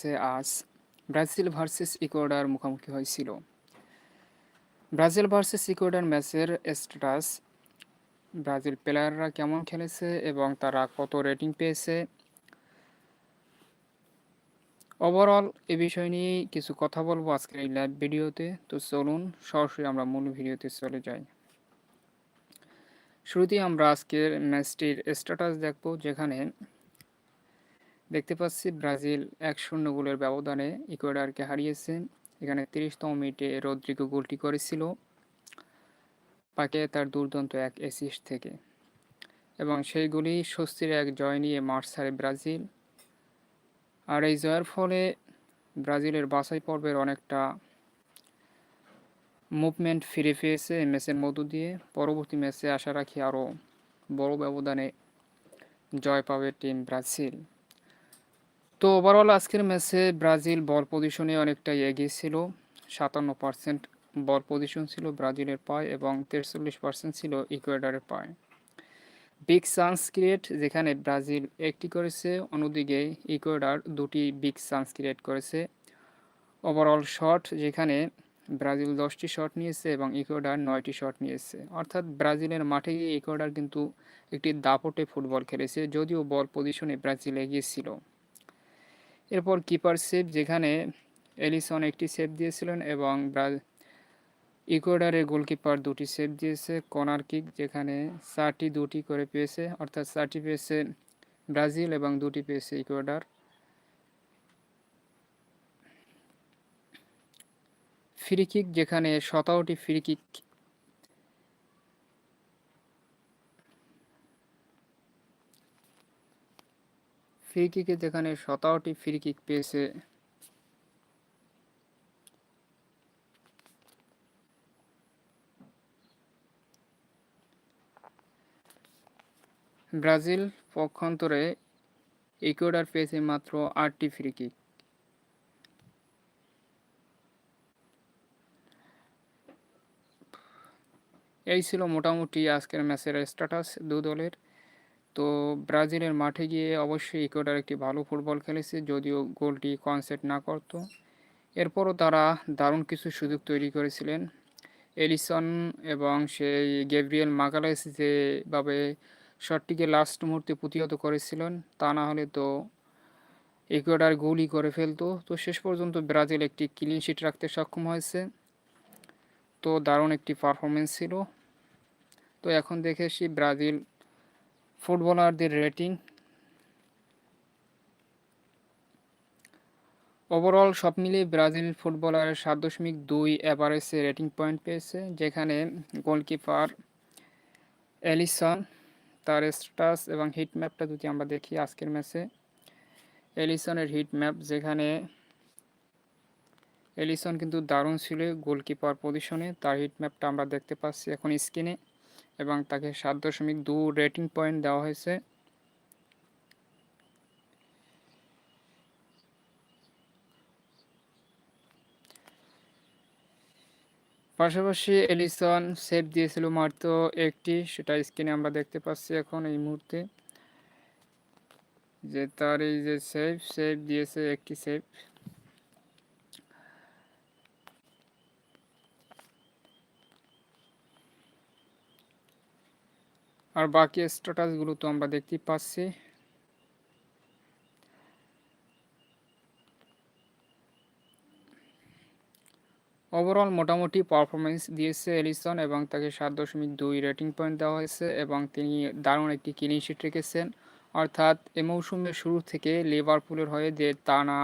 ম্যাচে আজ। Brazil versus Ecuador মুখোমুখি হয়েছিল। ব্রাজিল ভার্সেস ইকুয়েডার ম্যাচের স্ট্যাটাস, ব্রাজিল প্লেয়াররা কেমন খেলেছে এবং তারা কত রেটিং পেয়েছে। ওভারঅল এ বিষয় নিয়ে কিছু কথা বলব আজকের এই লাইভ ভিডিওতে তো চলুন, সরাসরি আমরা মূল ভিডিওতে চলে যাই। শুরুতেই আমরা আজকের ম্যাচটির স্ট্যাটাস দেখব, যেখানে দেখতে পাচ্ছি ব্রাজিল এক শূন্য গোলের ব্যবধানে ইকুয়েডারকে হারিয়েছে। এখানে তিরিশতম মিনিটে রদ্রিগো গোলটি করেছিল। পাকে তার দুর্দান্ত এক অ্যাসিস্ট থেকে। এবং সেইগুলি স্বস্তির এক জয় নিয়ে মাঠ ছাড়ে ব্রাজিল। আর এই জয়ের ফলে ব্রাজিলের বাছাই পর্বের অনেকটা মুভমেন্ট ফিরে পেয়েছে ম্যাচের মধ্য দিয়ে। পরবর্তী ম্যাচে আশা রাখি আরও বড় ব্যবধানে জয় পাবে টিম ব্রাজিল। তো ওভারঅল আজকের ম্যাচে ব্রাজিল বল পজিশনে অনেকটা এগিয়ে ছিল। সাতান্ন পার্সেন্ট বল পজিশন ছিল ব্রাজিলের পায় এবং তেরচল্লিশ পার্সেন্ট ছিল ইকুয়েডারের পায়। বিগ চান্স ক্রিয়েট যেখানে ব্রাজিল একটি করেছে, অন্যদিকে ইকুয়েডার দুটি বিগ চান্স ক্রিয়েট করেছে। ওভারঅল শট যেখানে ব্রাজিল দশটি শট নিয়েছে এবং ইকুয়েডার নয়টি শট নিয়েছে। অর্থাৎ ব্রাজিলের মাঠে গিয়ে ইকুয়েডার কিন্তু একটি দাপটে ফুটবল খেলেছে, যদিও বল পজিশনে ব্রাজিল এগিয়েছিল এরপর কিপার সেভ যেখানে এলিসন একটি সেভ দিয়েছিলেন এবং ইকুয়েডারের গোলকিপার দুটি সেভ দিয়েছে। কর্নার কিক যেখানে চারটি দুটি করে পেয়েছে, অর্থাৎ চারটি পেয়েছে ব্রাজিল এবং দুটি পেয়েছে ইকুয়েডার ফ্রি কিক যেখানে সতেরোটি ফ্রি কিক ফ্রি কিকে যেখানে সতেরোটি ফ্রি কিক পেয়েছে। ব্রাজিল পক্ষান্তরে ইকুয়েডার পেয়েছে মাত্র আটটি ফ্রি কিক। এই ছিল মোটামুটি আজকের ম্যাচের স্ট্যাটাস দু দলের। তো ব্রাজিলের মাঠে গিয়ে অবশ্যই ইকুয়েডার একটি ভালো ফুটবল খেলেছে, যদিও গোলটি কনসেপ্ট না করত। এরপরও তারা দারুণ কিছু সুযোগ তৈরি করেছিলেন। এলিসন এবং সেই গেব্রিয়েল মাগালেস যেভাবে শটটিকে লাস্ট মুহূর্তে প্রতিহত করেছিলেন, তা না হলে তো ইকুয়েডার গোলই করে ফেলতো। তো শেষ পর্যন্ত ব্রাজিল একটি ক্লিন শিট রাখতে সক্ষম হয়েছে। তো দারুণ একটি পারফরমেন্স ছিল। তো এখন দেখে আসি ব্রাজিল ফুটবলারদের রেটিং ওভারঅল সব মিলিয়ে ব্রাজিল ফুটবলারের সাত দশমিক দুই অ্যাভারেজে রেটিং পয়েন্ট পেয়েছে, যেখানে গোলকিপার এলিসন তার স্ট্যাটাস এবং হিট ম্যাপটা যদি আমরা দেখি আজকের ম্যাচে এলিসনের হিট ম্যাপ যেখানে এলিসন কিন্তু দারুণ ছিল গোলকিপার পজিশনে তার হিট ম্যাপটা আমরা দেখতে পাচ্ছি এখন স্ক্রিনে। এবং তাকে সাত দশমিক দু রেটিং পয়েন্ট দেওয়া হয়েছে। পাশাপাশি এলিসন সেভ দিয়েছিল মাত্র একটি, সেটা স্ক্রিনে আমরা দেখতে পাচ্ছি এখন এই মুহূর্তে। যে তার এই যে সেভ সেভ দিয়েছে একটি সেভ আর বাকি স্ট্যাটাসগুলো তো আমরা দেখতেই পাচ্ছি। ওভারঅল মোটামুটি পারফরমেন্স দিয়েছে এলিসন এবং তাকে সাত দশমিক দুই রেটিং পয়েন্ট দেওয়া হয়েছে এবং তিনি দারুণ একটি ক্লিন শিট রেখেছেন। অর্থাৎ এ মৌসুমের শুরু থেকে লিভারপুলের হয়ে যে টানা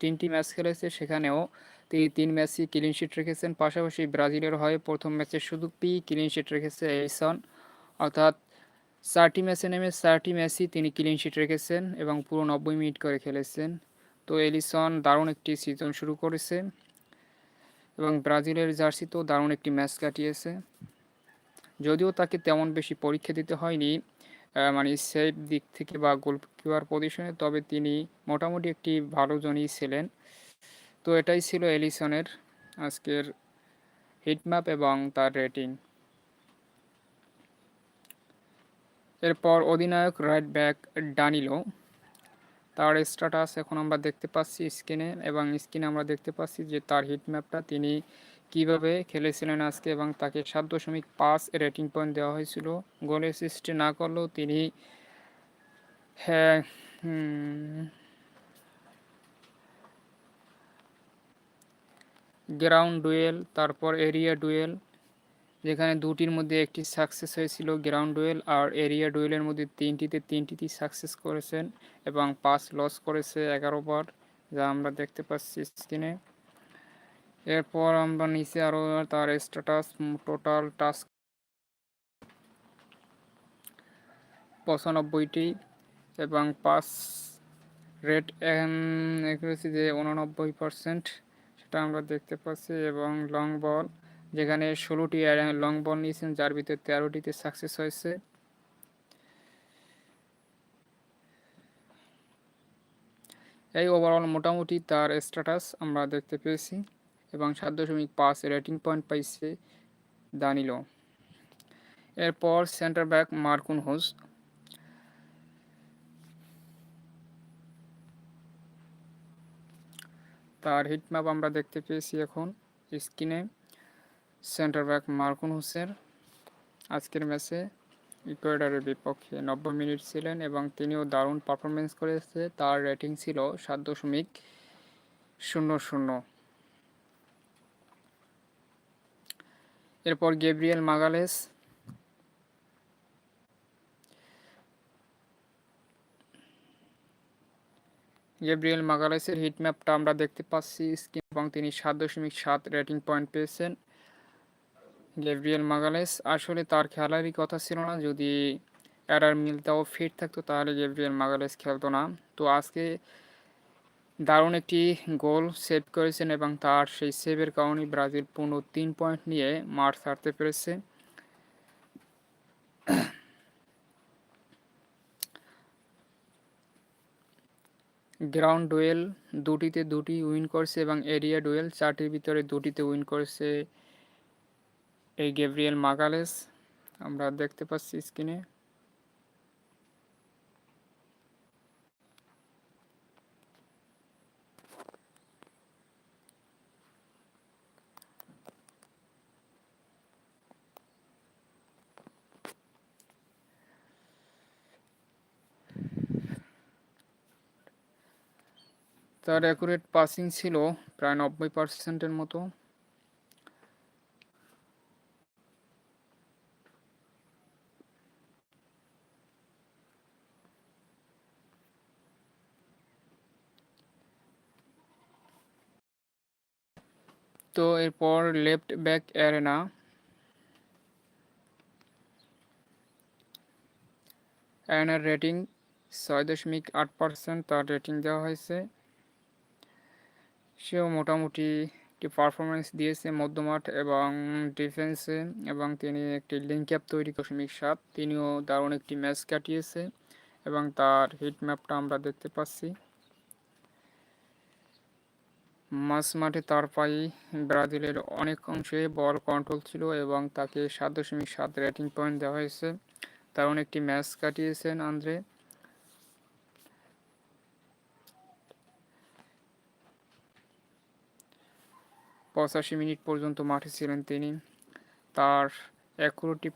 তিনটি ম্যাচ খেলেছে, সেখানেও তিনি তিন ম্যাচই ক্লিন শিট রেখেছেন। পাশাপাশি ব্রাজিলের হয়ে প্রথম ম্যাচে শুধু পি ক্লিন শিট রেখেছে এলিসন অর্থাৎ চারটি ম্যাচে নেমে চারটি ম্যাচই তিনি ক্লিন শিট রেখেছেন এবং পুরো নব্বই মিনিট করে খেলেছেন। তো এলিসন দারুণ একটি সিজন শুরু করেছে এবং ব্রাজিলের জার্সিতেও দারুণ একটি ম্যাচ কাটিয়েছে। যদিও তাকে তেমন বেশি পরীক্ষা দিতে হয়নি মানে সেফ দিক থেকে বা গোলকিপার পজিশনে তবে তিনি মোটামুটি একটি ভালো জনই ছিলেন। তো এটাই ছিল এলিসনের আজকের হিটম্যাপ এবং তার রেটিং এরপর অধিনায়ক রাইট ব্যাক ডানিলো তার স্ট্যাটাস এখন আমরা দেখতে পাচ্ছি স্ক্রিনে এবং স্ক্রিনে আমরা দেখতে পাচ্ছি যে তার হিট ম্যাপটা তিনি কীভাবে খেলেছিলেন আজকে এবং তাকে সাত দশমিক পাঁচ রেটিং পয়েন্ট দেওয়া হয়েছিল। গোল অ্যাসিস্ট না করলেও তিনি হ্যাঁ গ্রাউন্ড ডুয়েল তারপর এরিয়া ডুয়েল যেখানে দুটির মধ্যে একটি সাকসেস হয়েছিল গ্রাউন্ড ডুয়েল আর এরিয়া ডুয়েলের মধ্যে তিনটিতে তিনটিতে সাকসেস করেছেন এবং পাঁচ লস করেছে এগারো বার, যা আমরা দেখতে পাচ্ছি স্ক্রিনে। এরপর আমরা নিচে আরও তার স্ট্যাটাস টোটাল টাস্ক পঁচানব্বইটি এবং পাস রেট একুরেসি যে উননব্বই পারসেন্ট সেটা আমরা দেখতে পাচ্ছি এবং লং বল যেখানে ষোলোটি লং বল নিয়েছেন, যার ভিতরে তেরোটিতে সাকসেস হয়েছে। এই ওভারঅল মোটামুটি তার স্ট্যাটাস আমরা দেখতে পেয়েছি এবং সাত দশমিক পাঁচ রেটিং পয়েন্ট পাইছে দানিলো এরপর সেন্টার ব্যাক মার্কুন হোস। তার হিটম্যাপ আমরা দেখতে পেয়েছি এখন স্ক্রিনে সেন্টার ব্যাক মার্কুন হোসের আজকের ম্যাচে ইকুয়েডারের বিপক্ষে নব্বই মিনিট ছিলেন এবং তিনিও দারুণ পারফরমেন্স করেছে। তার রেটিং ছিল সাত দশমিক শূন্য শূন্য। এরপর গেব্রিয়েল মাগালেস। গেব্রিয়েল মাগালেসের হিটম্যাপটা আমরা দেখতে পাচ্ছি। স্ক্রিন এবং তিনি সাত দশমিক সাত রেটিং পয়েন্ট পেয়েছেন। Gabriel Magalhaes. আসলে তার খেলারই কথা ছিল না। যদি এরার মিলতাও ফিট থাকতো, তাহলে গেব্রিয়েল মাগালেস খেলতো না। তো আজকে দারুণ একটি গোল সেভ করেছেন এবং তার সেই সেভের কারণে ব্রাজিল পূর্ণ তিন পয়েন্ট নিয়ে মাঠ ছাড়তে পেরেছে। গ্রাউন্ড ডুয়েল দুটিতে দুটি উইন করেছে এবং এরিয়া ডুয়েল চারটির ভিতরে দুটিতে উইন করেছে। এই গেব্রিয়েল মাগালেস, আমরা দেখতে পাচ্ছি স্ক্রিনে। তার অ্যাকুরেট পাসিং ছিল প্রায় নব্বই পার্সেন্টের মতো তো এরপর লেফট ব্যাক অ্যারেনা। অ্যারেনার রেটিং ছয় দশমিক আট পার্সেন্ট, তার রেটিং দেওয়া হয়েছে। সেও মোটামুটি একটি পারফরমেন্স দিয়েছে মধ্যমাঠ এবং ডিফেন্সে এবং তিনি একটি লিঙ্ক অ্যাপ তৈরি দশমিক সাত। তিনিও দারুণ একটি ম্যাচ কাটিয়েছে এবং তার হিট ম্যাপটা আমরা দেখতে পাচ্ছি। মাঝ মাঠে তার পায়ে ব্রাজিলের অনেক অংশে বল কন্ট্রোল ছিল এবং তাকে সাত দশমিক সাত রেটিং পয়েন্ট দেওয়া হয়েছে। দারুণ একটি ম্যাচ কাটিয়েছেন আন্দ্রে। পঁচাশি মিনিট পর্যন্ত মাঠে ছিলেন তিনি। তার একুরেটি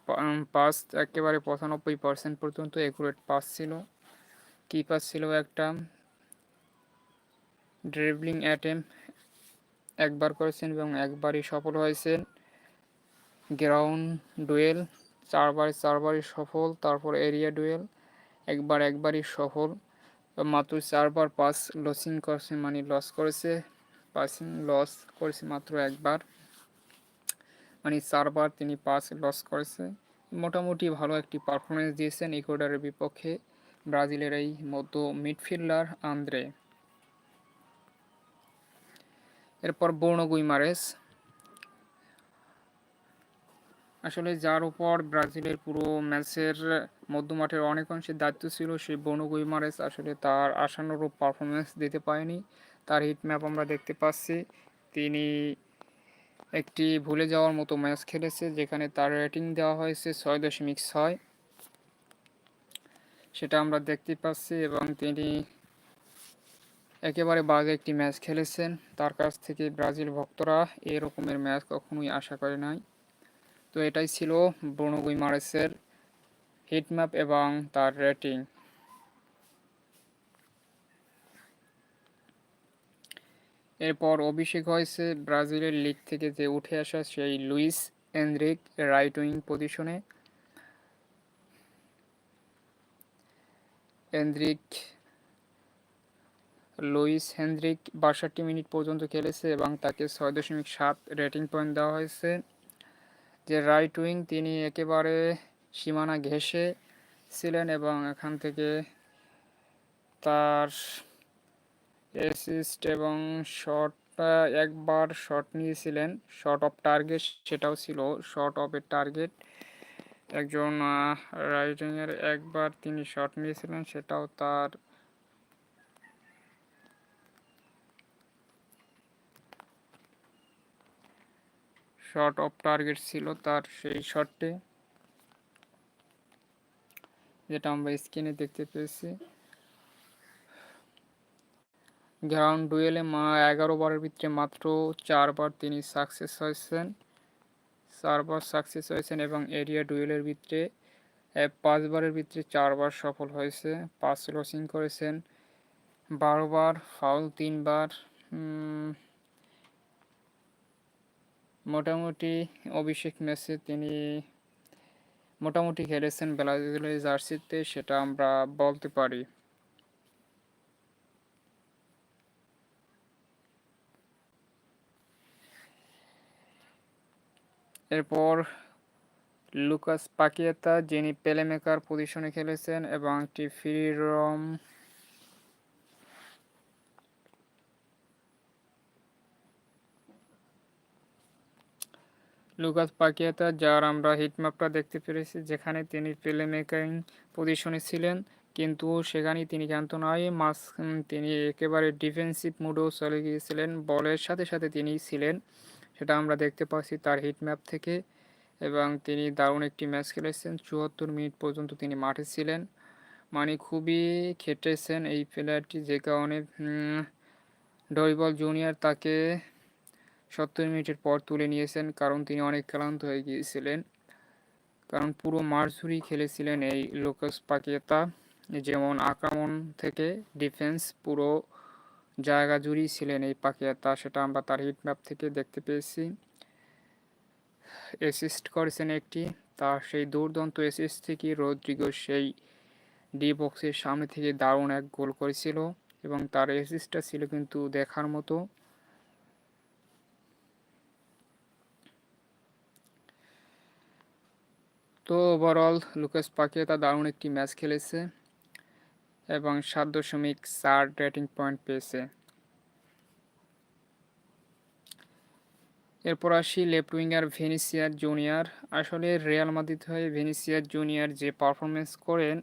পাস একেবারে পঁচানব্বই পার্সেন্ট পর্যন্ত একুরেট পাস ছিল। কি পাস ছিল একটা ড্রিবলিং অ্যাটেম একবার করেছেন এবং একবারই সফল হয়েছেন। গ্রাউন্ড ডুয়েল, চারবার চারবারই সফল, তারপর এরিয়া ডুয়েল, একবার একবারই সফল। মাত্র চারবার পাস লসিং করেছে মানে লস করেছে পাসিং লস করেছে মাত্র একবার। মানে চারবার তিনি পাস লস করেছে। মোটামুটি ভালো একটি পারফরমেন্স দিয়েছেন ইকুয়েডারের বিপক্ষে ব্রাজিলের এই মধ্য মিডফিল্ডার আন্দ্রে। এরপর বর্ণ গুইমারেস। আসলে যার উপর ব্রাজিলের পুরো ম্যাচের মধ্যমাঠের অনেক অংশের দায়িত্ব ছিল সেই বনু গুইমারেস আসলে তার আশানুরূপ পারফরমেন্স দিতে পারেনি। তার হিট ম্যাপ আমরা দেখতে পাচ্ছি। তিনি একটি ভুলে যাওয়ার মতো ম্যাচ খেলেছে, যেখানে তার রেটিং দেওয়া হয়েছে ছয় দশমিক ছয়। সেটা আমরা দেখতে পাচ্ছি এবং তিনি একেবারে বাজে একটি ম্যাচ খেলেছেন। তার কাছ থেকে ব্রাজিল ভক্তরা এরকমের ম্যাচ কখনোই আশা করে নাই। তো এটাই ছিল ব্রুনো গুইমারেসের হিটম্যাপ এবং তার রেটিং। এরপর অভিষেক হয়েছে ব্রাজিলের লিগ থেকে যে উঠে আসা সেই লুইস এন্দ্রিক রাইট উইং পজিশনে। এন্দ্রিক লুইস হেনদ্রিক বাষট্টি মিনিট পর্যন্ত খেলেছে এবং তাকে ছয় দশমিক সাত রেটিং পয়েন্ট দেওয়া হয়েছে। যে রাইট উইং তিনি একেবারে সীমানা ঘেঁষে ছিলেন এবং এখান থেকে তার অ্যাসিস্ট এবং শট একবার শট নিয়েছিলেন। শট অফ টার্গেট সেটাও ছিল শট অফ এ টার্গেট একজন রাইটিংয়ের একবার তিনি শট নিয়েছিলেন, সেটাও তার শট অফ টার্গেট ছিল তার সেই শটটি যেটা আমরা স্ক্রিনে দেখতে পেয়েছি। গ্রাউন্ড ডুয়েলে মা এগারো বারের ভিতরে মাত্র চারবার তিনি সাকসেস হয়েছেন। চারবার সাকসেস হয়েছেন এবং এরিয়া ডুয়েলের ভিতরে পাঁচবারের ভিতরে চারবার সফল হয়েছে, পাঁচ লসিং করেছেন। বারোবার ফাউল তিনবার মোটামুটি অভিষেক ম্যাচে তিনি মোটামুটি খেলেছেন ব্রাজিলের জার্সিতে, সেটা আমরা বলতে পারি। এরপর লুকাস পাকিয়েতা, যিনি প্লেমেকার পজিশনে খেলেছেন, এবং একটি ফ্রি রম লুকাস পাকিয়াতা, যার আমরা হিটম্যাপটা দেখতে পেরেছি, যেখানে তিনি প্লে মেকিং পজিশনে ছিলেন, কিন্তু সেখানে তিনি জ্ঞাত নয়। মাস তিনি একেবারে ডিফেন্সিভ মুডেও চলে গিয়েছিলেন। বলের সাথে সাথে তিনি ছিলেন, সেটা আমরা দেখতে পাচ্ছি তার হিটম্যাপ থেকে, এবং তিনি দারুণ একটি ম্যাচ খেলেছেন। চুয়াত্তর মিনিট পর্যন্ত তিনি মাঠে ছিলেন। মানে খুবই খেটেছেন এই প্লেয়ারটি যে কারণে ডরিবল জুনিয়র তাকে সত্তর মিনিটের পর তুলে নিয়েছেন, কারণ তিনি অনেক ক্লান্ত হয়ে গিয়েছিলেন। কারণ পুরো জুড়েই খেলেছিলেন এই লোকাস পাকিয়েতা। যেমন আক্রমণ থেকে ডিফেন্স পুরো জায়গা জুড়েই ছিলেন এই পাকিয়াতা, সেটা আমরা তার হিট ম্যাপ থেকে দেখতে পেয়েছি। অ্যাসিস্ট করেছেন একটি, তার সেই দুর্দান্ত অ্যাসিস্ট থেকে রোদ্রিগো সেই ডি বক্সের সামনে থেকে দারুণ এক গোল করেছিল এবং তার অ্যাসিস্টটা ছিল কিন্তু দেখার মতো। তো ওভারঅল লুকাস পাকিয়েতা দারুণ একটি ম্যাচ খেলেছে এবং সাত দশমিক চার রেটিং পয়েন্ট পেয়েছে। এরপর আসি লেফট উইঙ্গার ভেনিসিয়ার জুনিয়র আসলে রিয়াল মাদিদ হয়ে ভেনিসিয়ার জুনিয়র যে পারফরমেন্স করেন,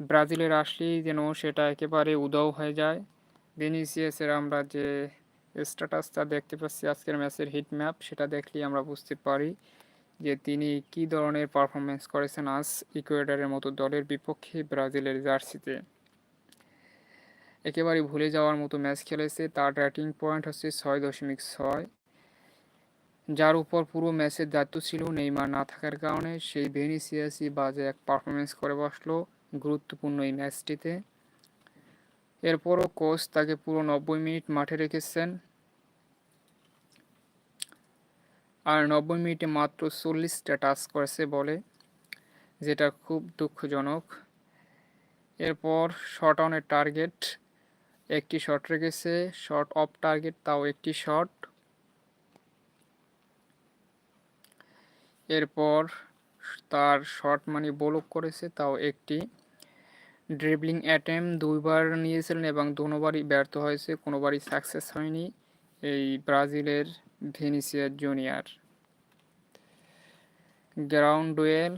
ব্রাজিলের আসলেই যেন সেটা একেবারে উদাও হয়ে যায়। ভেনিসিয়াসের আমরা যে স্ট্যাটাসটা দেখতে পাচ্ছি আজকের ম্যাচের হিট ম্যাপ সেটা দেখলেই আমরা বুঝতে পারি। যে তিনি কি ধরনের পারফরমেন্স করেছেন আজ ইকুয়েডারের মতো দলের বিপক্ষে ব্রাজিলের জার্সিতে? একেবারে ভুলে যাওয়ার মতো ম্যাচ খেলেছে, তার রেটিং পয়েন্ট হচ্ছে ছয় দশমিক ছয়। যার উপর পুরো ম্যাচের দায়িত্ব ছিল নেইমার। না থাকার কারণে সেই ভেনিসিয়াসই বাজে এক পারফরমেন্স করে বসল গুরুত্বপূর্ণ এই ম্যাচটিতে। এরপরও কোচ তাকে পুরো নব্বই মিনিট মাঠে রেখেছেন। আর নব্বই মিনিটে মাত্র চল্লিশটা টাচ করেছে বলে, যেটা খুব দুঃখজনক। এরপর শট অনের টার্গেট একটি শট রেখেছে শট অফ টার্গেট তাও একটি শট এরপর তার শট মানে বলক করেছে, তাও একটি। ড্রিবলিং অ্যাটেম দুইবার নিয়েছিলেন এবং দুবারই ব্যর্থ হয়েছে, কোনোবারই সাকসেস হয়নি। এই ব্রাজিলের ভেনিসিয়ার জুনিয়র। গ্রাউন্ড ডুয়েল,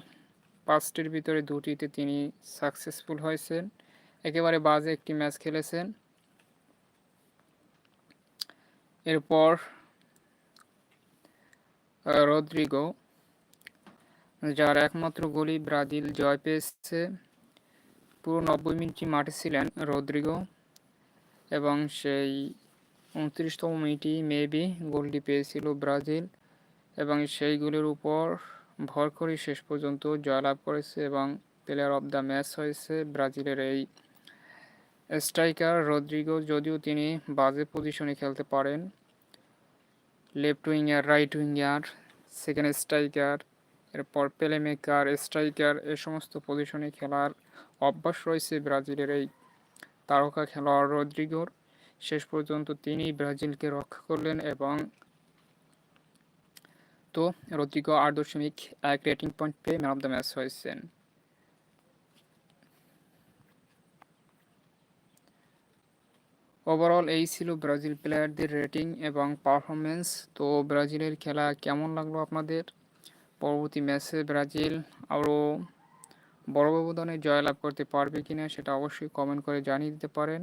পাঁচটির ভিতরে দুটিতে তিনি সাকসেসফুল হয়েছেন। একেবারে বাজে একটি ম্যাচ খেলেছেন। এরপর, রদ্রিগো, যার একমাত্র গোলি ব্রাজিল জয় পেয়েছে। পুরো নব্বই মিনিটই মাঠে ছিলেন রদ্রিগো এবং সেই উনত্রিশতম মিনিটই মেবি গোলটি পেয়েছিল ব্রাজিল এবং সেইগুলির উপর ভর করে শেষ পর্যন্ত জয়লাভ করেছে এবং প্লেয়ার অফ দ্য ম্যাচ হয়েছে ব্রাজিলের এই স্ট্রাইকার রদ্রিগো। যদিও তিনি বাজে পজিশনে খেলতে পারেন, left winger, right winger, second striker, এরপর প্লেমেকার, স্ট্রাইকার, এ সমস্ত পজিশনে খেলার অভ্যাস রয়েছে ব্রাজিলের এই তারকা খেলোয়াড় রদ্রিগোর। শেষ পর্যন্ত তিনি ব্রাজিলকে রক্ষা করলেন এবং তো রদ্রিগো আট দশমিক এক রেটিং পয়েন্ট পেয়ে ম্যান অফ দ্য ম্যাচ হয়েছেন। ওভারঅল এই ছিল ব্রাজিল প্লেয়ারদের রেটিং এবং পারফরমেন্স তো ব্রাজিলের খেলা কেমন লাগল আপনাদের? পরবর্তী ম্যাচে ব্রাজিল আরও বড় ব্যবধানে জয়লাভ করতে পারবে কিনা সেটা অবশ্যই কমেন্ট করে জানিয়ে দিতে পারেন।